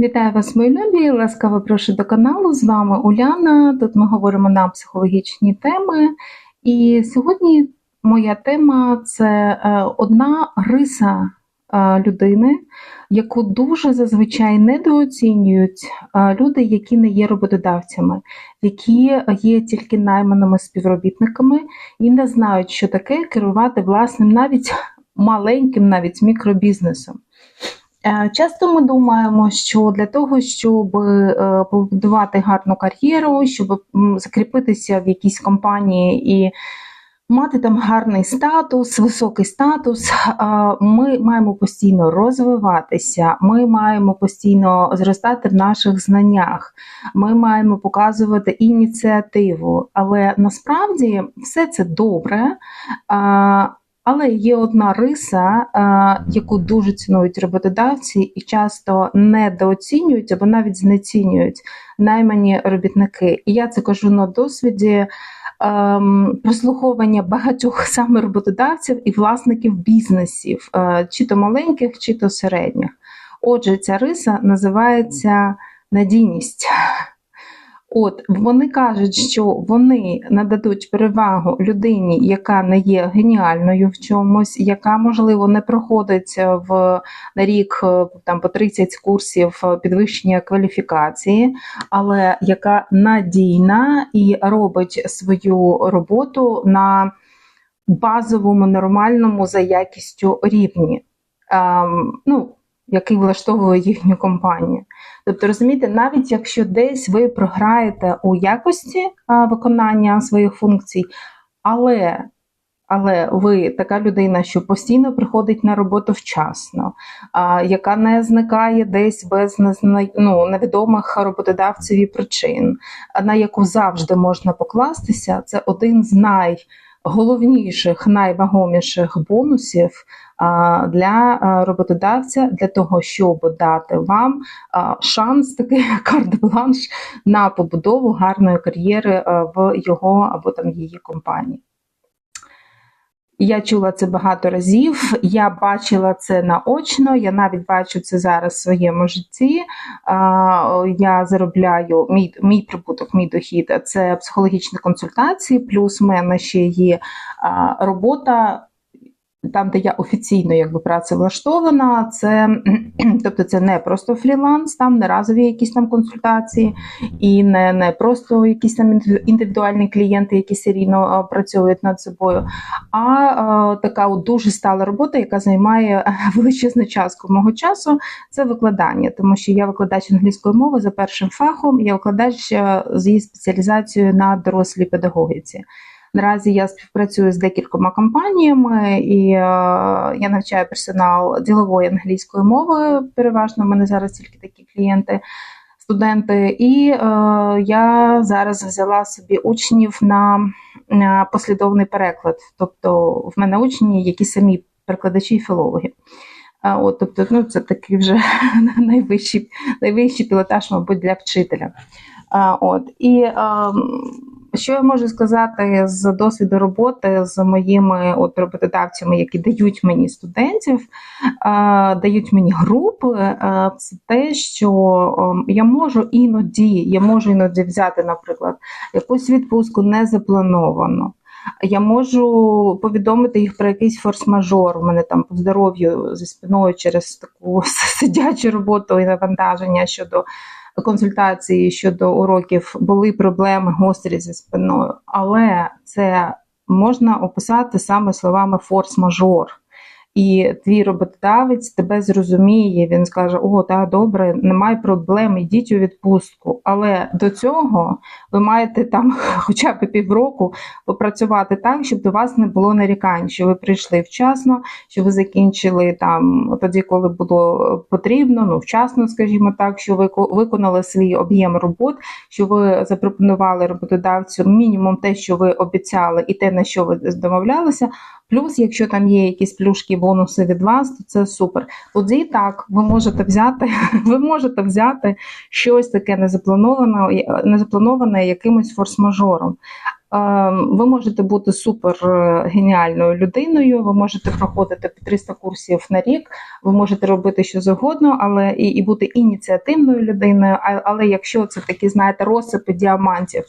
Вітаю вас, мої любі! Ласкаво прошу до каналу. З вами Уляна. Тут ми говоримо на психологічні теми. І сьогодні моя тема це е, одна риса е, людини, яку дуже зазвичай недооцінюють е, люди, які не є роботодавцями, які є тільки найманими співробітниками і не знають, що таке керувати власним, навіть маленьким, навіть мікробізнесом. Е, Часто ми думаємо, що для того, щоб е, побудувати гарну кар'єру, щоб закріпитися в якійсь компанії і мати там гарний статус, високий статус, ми маємо постійно розвиватися, ми маємо постійно зростати в наших знаннях, ми маємо показувати ініціативу. Але насправді все це добре. Але є одна риса, е, яку дуже цінують роботодавці і часто недооцінюють або навіть знецінюють наймані робітники. І я це кажу на досвіді ем, прослуховування багатьох саме роботодавців і власників бізнесів, е, чи то маленьких, чи то середніх. Отже, ця риса називається надійність. От вони кажуть, що вони нададуть перевагу людині, яка не є геніальною в чомусь, яка можливо не проходить в рік е, там по 30 курсів е, підвищення кваліфікації, але яка надійна і робить свою роботу на базовому, нормальному за якістю рівні. Ем, ну, який влаштовує їхню компанію. Тобто, розумієте, навіть якщо десь ви програєте у якості виконання своїх функцій, але але ви така людина, що постійно приходить на роботу вчасно, а, яка не зникає десь без ну, невідомих роботодавців і причин, на яку завжди можна покластися, це один з найголовніших, найвагоміших бонусів для роботодавця для того, щоб дати вам шанс, такий карт-бланш на побудову гарної кар'єри в його або там її компанії. Я чула це багато разів, я бачила це наочно, я навіть бачу це зараз в своєму житті. Я заробляю мій мій прибуток, мій дохід це психологічні консультації, плюс в мене ще є робота. Там, де я офіційно якби працевлаштована, це тобто це не просто фріланс, там не разові якісь там консультації, і не не просто якісь там індивідуальні клієнти, які серійно працюють над собою, а, а така от дуже стала робота, яка займає величезну частку мого часу. Це викладання, тому що я викладач англійської мови за першим фахом, я викладач е, з її спеціалізацією на дорослій педагогіці. Наразі я співпрацюю з декількома компаніями, і е, я навчаю персонал ділової англійської мови. Переважно в мене зараз тільки такі клієнти, студенти. І е, я зараз взяла собі учнів на, на послідовний переклад. Тобто, в мене учні, які самі перекладачі і філологи. А от, тобто, ну, це такий вже найвищий, найвищий пілотаж, мабуть, для вчителя. А, от, і а, що я можу сказати з досвіду роботи з моїми от роботодавцями, які дають мені студентів, а, дають мені групи, а, це те, що а, я можу іноді, я можу іноді взяти, наприклад, якусь відпустку не заплановано. Я можу повідомити їх про якийсь форс-мажор. У мене там по здоров'ю зі спиною через таку сидячу роботу і навантаження щодо консультації щодо уроків були проблеми гострі зі спиною, але це можна описати саме словами форс-мажор. І твій роботодавець тебе зрозуміє, він скаже: О, так, добре, немає проблем, йдіть у відпустку. Але до цього ви маєте там хоча б півроку попрацювати так, щоб до вас не було нарікань, що ви прийшли вчасно, що ви закінчили там тоді, коли було потрібно, ну вчасно, скажімо так, що ви виконали свій об'єм робот, що ви запропонували роботодавцю мінімум те, що ви обіцяли, і те, на що ви домовлялися. Плюс, якщо там є якісь плюшки, бонуси від вас, то це супер. Тоді так, ви можете взяти, ви можете взяти щось таке незаплановане, незаплановане якимось форс-мажором. Ви можете бути супер е, геніальною людиною, ви можете проходити 300 курсів на рік, ви можете робити що завгодно, але і, і бути ініціативною людиною. Але якщо це такі, знаєте, розсипи діамантів.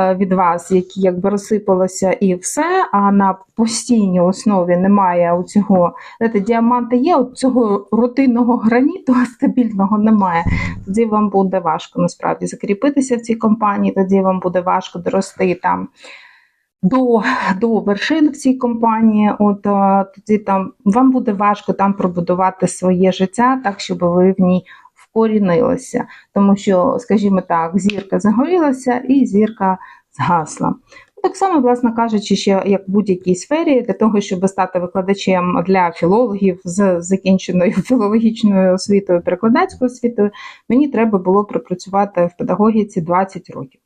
Е, від вас, які якби розсипалося і все, а на постійній основі немає у цього знаєте, діаманти є, от цього рутинного граніту стабільного немає. Тоді вам буде важко насправді закріпитися в цій компанії, тоді вам буде важко дорости там. До до вершин в цій компанії, от тоді там вам буде важко там пробудувати своє життя, так щоб ви в ній вкорінилися, тому що, скажімо так, зірка загорілася і зірка згасла. Так само, власне кажучи, ще як в будь-якій сфері, для того, щоб стати викладачем для філологів з закінченою філологічною освітою, перекладацькою освітою, мені треба було пропрацювати в педагогіці 20 років.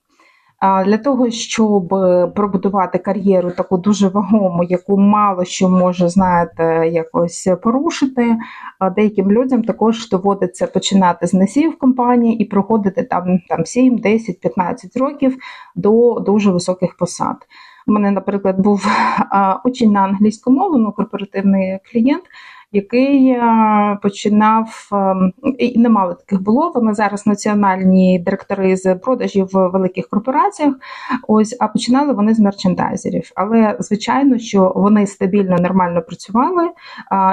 Для того, щоб пробудувати кар'єру таку дуже вагому, яку мало що може, знаєте, якось порушити. Деяким людям також доводиться починати з несів в компанії і проходити там там 7, 10, 15 років до дуже високих посад. У мене, наприклад, був учень на англійську мову, ну корпоративний клієнт який е, починав ем, і немало таких було. Вони зараз національні директори з продажів в великих корпораціях. Ось а починали вони з мерчендайзерів. Але звичайно, що вони стабільно нормально працювали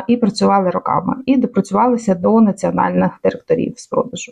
і працювали роками, і допрацювалися до національних директорів з продажу.